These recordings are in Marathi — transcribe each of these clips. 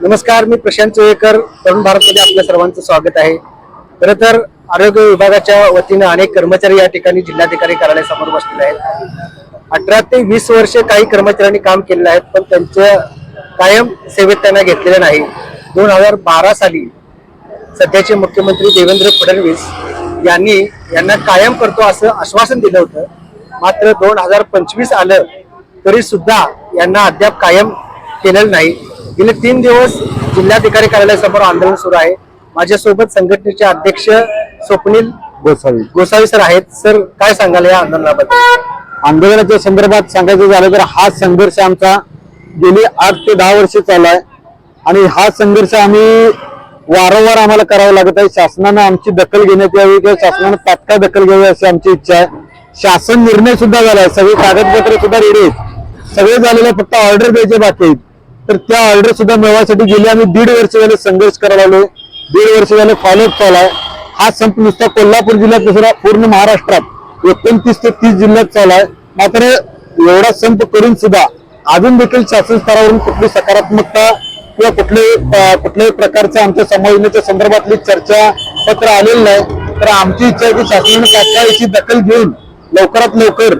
नमस्कार मी प्रशांत चोळेकर तरुण भारतमध्ये आपल्या सर्वांचं स्वागत आहे. खरं तर आरोग्य विभागाच्या वतीनं अनेक कर्मचारी या ठिकाणी जिल्हाधिकारी कार्यालयासमोर बसलेले आहेत. अठरा ते वीस वर्ष काही कर्मचाऱ्यांनी काम केलेलं आहे पण त्यांच्या कायम सेवेत त्यांना घेतलेलं नाही. दोन हजार बारा साली सध्याचे मुख्यमंत्री देवेंद्र फडणवीस यांनी यांना कायम करतो असं आश्वासन दिलं होतं. मात्र दोन हजार पंचवीस आलं तरी सुद्धा यांना अद्याप कायम केलेलं नाही. गेले तीन दिवस जिल्हाधिकारी कार्यालयासमोर आंदोलन सुरू आहे. माझ्यासोबत संघटनेचे अध्यक्ष स्वप्नील गोसावी. गोसावी सर आहेत. सर काय सांगाल या आंदोलनाबद्दल? आंदोलनाच्या संदर्भात सांगायचं झालं तर हा संघर्ष आमचा गेली आठ ते दहा वर्ष चालू आहे आणि हा संघर्ष आम्ही वारंवार आम्हाला करावा लागत आहे. शासनानं आमची दखल घेण्यात यावी किंवा शासनानं तात्काळ दखल घ्यावी अशी आमची इच्छा आहे. शासन निर्णय सुद्धा झाला आहे. सगळे कागदपत्र सुद्धा रेडी आहेत. सगळे झालेले फक्त ऑर्डर द्यायचे बाकी आहेत. तर त्या ऑर्डर सुद्धा मिळवायसाठी गेली आम्ही दीड वर्ष झाले संघर्ष करायला आलो. दीड वर्ष झाले फॉलोअप चालू आहे. हा संप नुसता कोल्हापूर जिल्ह्यात दुसरा पूर्ण महाराष्ट्रात एकोणतीस ते तीस जिल्ह्यात चालू आहे. मात्र एवढा संप करून सुद्धा अजून देखील शासन स्तरावरून कुठली सकारात्मकता किंवा कुठले कुठल्याही प्रकारच्या आमच्या समायोजनेच्या संदर्भातली चर्चा पत्र आलेलं नाही. तर आमची इच्छा आहे की शासनाने तात्काळ याची दखल घेऊन लवकरात लवकर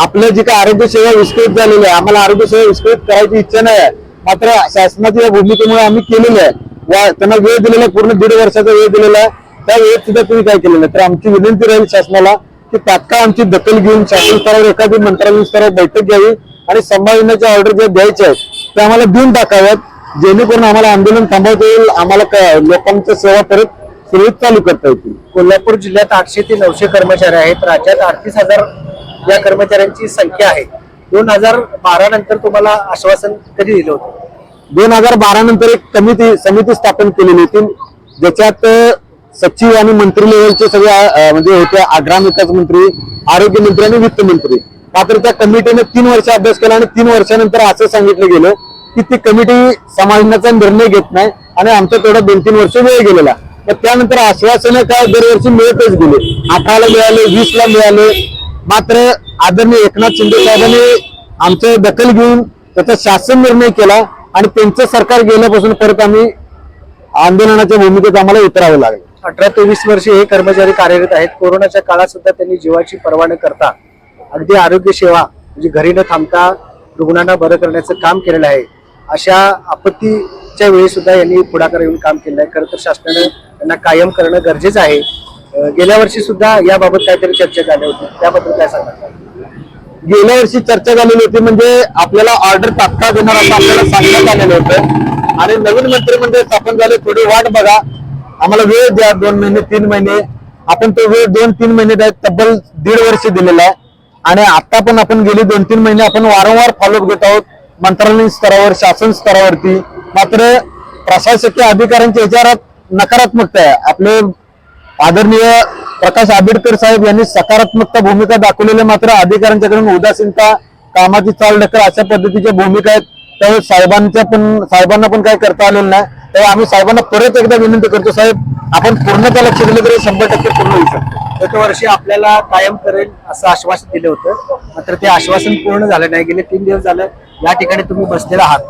आपल्या जी काही आरोग्य सेवा विस्कळीत झालेली आहे आम्हाला आरोग्य सेवा विस्कळीत करायची इच्छा नाही आहे. मात्र शासनाच्या या भूमिकेमुळे आम्ही केलेली आहे. वा त्यांना वेळ दिलेला आहे, पूर्ण दीड वर्षाचा वेळ दिलेला आहे. त्या वेळेत सुद्धा तुम्ही काय केलेलं तर आमची विनंती राहील शासनाला की तात्काळ आमची दखल घेऊन शासन स्तरावर एखादी मंत्रालय स्तरावर बैठक घ्यावी आणि संभावनेच्या ऑर्डर ज्या द्यायच्या आहेत त्या आम्हाला देऊन टाकाव्यात. जेणेकरून आम्हाला आंदोलन थांबवता येईल आम्हाला लोकांच्या सेवा परत सुरळीत चालू करता येतील. कोल्हापूर जिल्ह्यात आठशे ते नऊशे कर्मचारी आहेत. राज्यात अडतीस हजार या कर्मचाऱ्यांची संख्या आहे. दोन हजार बारा नंतर तुम्हाला आश्वासन कधी दिलं होतं? दोन हजार बारा नंतर एक कमिटी समिती स्थापन केलेली होती. ज्याच्यात सचिव आणि मंत्री लेवलचे सगळे म्हणजे होते आ- ग्रामविकास मंत्री आरोग्य मंत्री आणि वित्त मंत्री. मात्र त्या कमिटीने तीन वर्ष अभ्यास केला आणि तीन वर्षानंतर असं सांगितलं गेलं की ती कमिटी समाजण्याचा निर्णय घेत नाही आणि आमचा तेवढा दोन तीन वर्ष वेळ गेलेला. तर त्यानंतर आश्वासनं काय दरवर्षी मिळतच गेले. अठराला मिळाले वीस ला मिळाले मात्र आदरणीय एकनाथ शिंदे साहेबांनी आमचं दखल घेऊन त्याचा शासन निर्णय केला आणि त्यांचं सरकार गेल्यापासून परत आम्ही आंदोलनाच्या भूमिकेत आम्हाला उतरावं लागलं. अठरा ते वीस वर्षे हे कर्मचारी कार्यरत आहेत. कोरोनाच्या काळात सुद्धा त्यांनी जीवाची पर्वा न करता अगदी आरोग्य सेवा म्हणजे घरी न थांबता रुग्णांना बरं करण्याचं काम केलेलं आहे. अशा आपत्तीच्या वेळी सुद्धा यांनी पुढाकार येऊन काम केलं आहे. खरं तर शासनानं त्यांना कायम करणं गरजेचं आहे. गेल्या वर्षी सुद्धा याबाबत काहीतरी चर्चा झाली होती. त्याबद्दल काय सांगा गेल्या वर्षी चर्चा झालेली होती म्हणजे आपल्याला ऑर्डर तात्काळ देणार असं आपल्याला सांगण्यात आलेलं होतं. आणि नवीन मंत्रिमंडळ स्थापन झाले थोडी वाट बघा. आम्हाला वेळ द्या दोन महिने तीन महिने. आपण तो वेळ दोन तीन महिने द्या तब्बल दीड वर्ष दिलेला आहे. आणि आता पण आपण गेली दोन तीन महिने आपण वारंवार फॉलोअप घेत आहोत मंत्रालयीन स्तरावर शासन स्तरावरती. मात्र प्रशासकीय अधिकाऱ्यांच्या विचारात नकारात्मकता आहे. आपले आदरणीय प्रकाश आंबेडकर साहेब यांनी सकारात्मकता भूमिका दाखवलेल्या मात्र अधिकाऱ्यांच्याकडून उदासीनता कामाची चाल ढकल अशा पद्धतीच्या भूमिका आहेत. त्यामुळे साहेबांच्या पण साहेबांना पण काय करता आलेलं नाही. त्यामुळे आम्ही साहेबांना परत एकदा विनंती करतो साहेब आपण पूर्णतः लक्ष दिलं तरी शंभर टक्के पूर्ण होऊ शकतो. गतवर्षी आपल्याला कायम करेल असं आश्वासन दिलं होतं. मात्र ते आश्वासन पूर्ण झालं नाही. गेले तीन दिवस झालं. या ठिकाणी तुम्ही बसलेला आहात.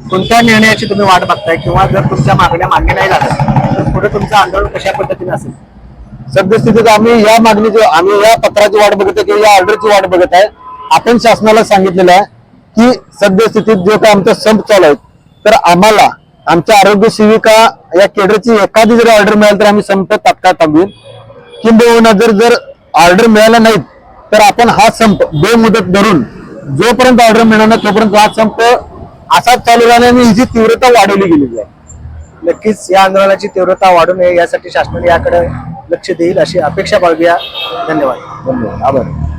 कोणत्या निर्णयाची तुम्ही वाट बघताय? किंवा जर तुमच्या मागण्या मान्य नाही झाल्या तर पुढे तुमचं आंदोलन कशा पद्धतीने असेल? सद्यस्थितीत आम्ही या मागणीची आम्ही या पत्राची वाट बघत आहे किंवा या ऑर्डरची वाट बघत आहे. आपण शासनाला सांगितलेलं आहे की सद्यस्थितीत जो काय आमचा संप चालू आहे तर आम्हाला आमच्या आरोग्य सेविका या केडरची एखादी जरी ऑर्डर मिळाली तर आम्ही संप तात्काळ थांबवू. किंबहुना जर जर ऑर्डर मिळाला नाहीत तर आपण हा संप बेमुदत धरून जोपर्यंत ऑर्डर मिळणार नाही तोपर्यंत हा संप असाच चालू राहण्याने हिची तीव्रता वाढवली गेलेली आहे. नक्कीच या आंदोलनाची तीव्रता वाढू नये यासाठी शासनाने याकडे लक्ष देईल अशी अपेक्षा बाळगूया. धन्यवाद. धन्यवाद. आभार.